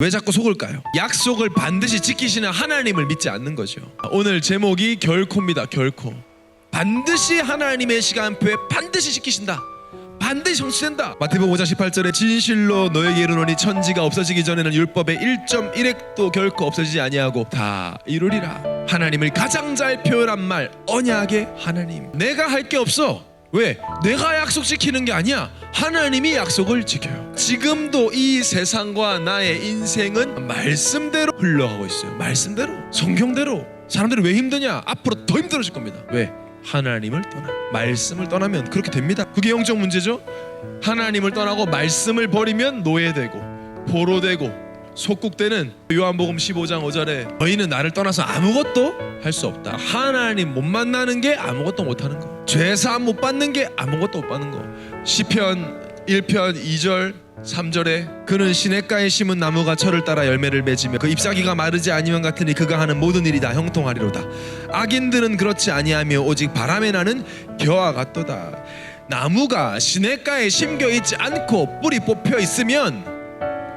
왜 자꾸 속을까요? 약속을 반드시 지키시는 하나님을 믿지 않는 거죠. 오늘 제목이 결코입니다. 결코. 반드시 하나님의 시간표에 반드시 지키신다. 반드시 성취된다. 마태복음 5장 18절에 진실로 너에게 이르노니 천지가 없어지기 전에는 율법의 1.1획도 결코 없어지지 아니하고 다 이루리라. 하나님을 가장 잘 표현한 말 언약의 하나님. 내가 할 게 없어. 왜? 내가 약속 지키는 게 아니야. 하나님이 약속을 지켜요. 지금도 이 세상과 나의 인생은 말씀대로 흘러가고 있어요. 말씀대로, 성경대로. 사람들이 왜 힘드냐? 앞으로 더 힘들어질 겁니다. 왜? 하나님을 떠나. 말씀을 떠나면 그렇게 됩니다. 그게 영적 문제죠. 하나님을 떠나고 말씀을 버리면 노예되고 포로되고 속국되는 요한복음 15장 5절에 너희는 나를 떠나서 아무것도 할 수 없다. 하나님 못 만나는 게 아무것도 못 하는 거. 죄사함 못 받는 게 아무것도 못 받는 거. 시편 1편 2절 3절에 그는 시냇가에 심은 나무가 철을 따라 열매를 맺으며 그 잎사귀가 마르지 아니면 같으니 그가 하는 모든 일이 다 형통하리로다. 악인들은 그렇지 아니하며 오직 바람에 나는 겨와 같도다. 나무가 시냇가에 심겨 있지 않고 뿌리 뽑혀 있으면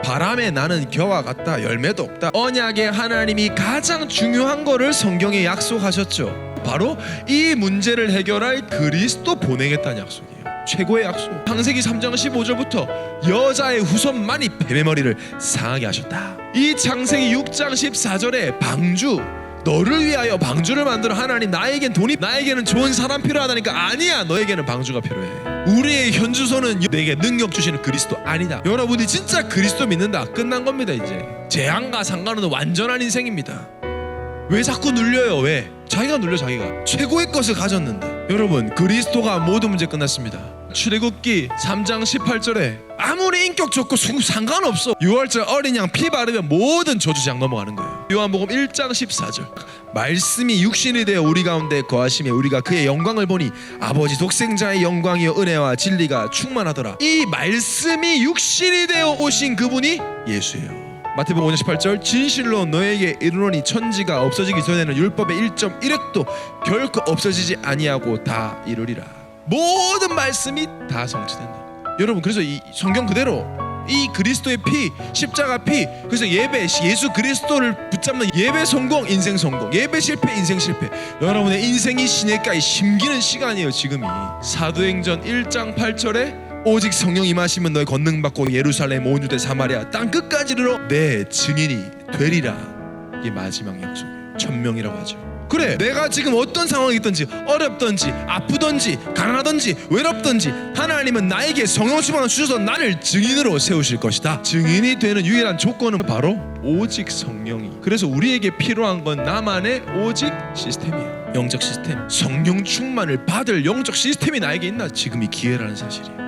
바람에 나는 겨와 같다 열매도 없다. 언약의 하나님이 가장 중요한 거를 성경에 약속하셨죠 바로 이 문제를 해결할 그리스도 보내겠다는 약속이에요. 최고의 약속. 창세기 3장 15절부터 여자의 후손만이 뱀의 머리를 상하게 하셨다. 이 창세기 6장 14절에 방주 너를 위하여 방주를 만들어 하나님 나에겐 돈이 나에게는 좋은 사람 필요하다니까 아니야. 너에게는 방주가 필요해. 우리의 현주소는 내게 능력 주시는 그리스도 아니다. 여러분이 진짜 그리스도 믿는다. 끝난 겁니다 이제. 재앙과 상관없는 완전한 인생입니다 왜 자꾸 눌려요? 왜? 자기가 눌려 자기가. 최고의 것을 가졌는데. 여러분 그리스도가 모든 문제 끝났습니다. 출애굽기 3장 18절에 아무리 인격 좋고 수- 상관없어. 6월절 어린 양 피 바르면 모든 저주장 넘어가는 거예요. 요한복음 1장 14절. 말씀이 육신이 되어 우리 가운데 거하시며 우리가 그의 영광을 보니 아버지 독생자의 영광이요 은혜와 진리가 충만하더라. 이 말씀이 육신이 되어 오신 그분이 예수예요 마태복음 5장 18절 진실로 너에게 이르노니 천지가 없어지기 전에는 율법의 1.1획도 결코 없어지지 아니하고 다 이루리라. 모든 말씀이 다 성취된다. 여러분 그래서 이 성경 그대로 이 그리스도의 피 십자가 피 그래서 예배 예수 그리스도를 붙잡는 예배 성공 인생 성공 예배 실패 인생 실패. 여러분의 인생이 시냇가에 심기는 시간이에요 지금이. 사도행전 1장 8절에 오직 성령 임하시면 너희 권능 받고 예루살렘 온 유대 사마리아 땅 끝까지 이르러 내 증인이 되리라. 이게 마지막 약속이에요 천명이라고 하죠. 그래 내가 지금 어떤 상황이 있든지 어렵든지 아프든지 가난하든지 외롭든지 하나님은 나에게 성령 충만을 주셔서 나를 증인으로 세우실 것이다. 증인이 되는 유일한 조건은 바로 오직 성령이. 그래서 우리에게 필요한 건 나만의 오직 시스템이에요. 영적 시스템. 성령 충만을 받을 영적 시스템이 나에게 있나? 지금이 기회라는 사실이에요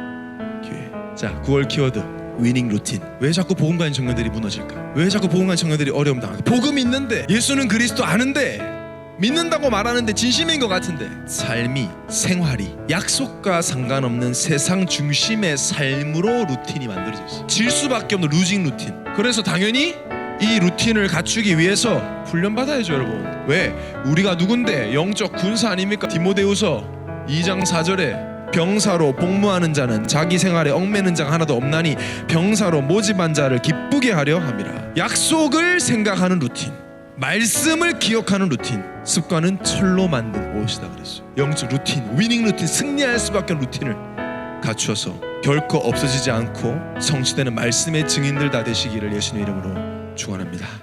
자 9월 키워드. 위닝 루틴 왜 자꾸 복음 가는 청년들이 무너질까? 왜 자꾸 복음 가는 청년들이 어려움 당할까? 복음 있는데 예수는 그리스도 아는데 믿는다고 말하는데 진심인 것 같은데. 삶이 생활이 약속과 상관없는 세상 중심의 삶으로 루틴이 만들어져 있어 질 수밖에 없는 루징 루틴. 그래서 당연히 이 루틴을 갖추기 위해서 훈련 받아야죠 여러분. 왜? 우리가 누군데? 영적 군사 아닙니까? 디모데후서 2장 4절에 병사로 복무하는 자는 자기 생활에 얽매는 자가 하나도 없나니 병사로 모집한 자를 기쁘게 하려 함이라. 약속을 생각하는 루틴 말씀을 기억하는 루틴 습관은 철로 만든 옷이다 그랬어요? 영적 루틴 위닝 루틴 승리할 수밖에 없는 루틴을 갖추어서 결코 없어지지 않고 성취되는 말씀의 증인들 다 되시기를 예수님의 이름으로 축원합니다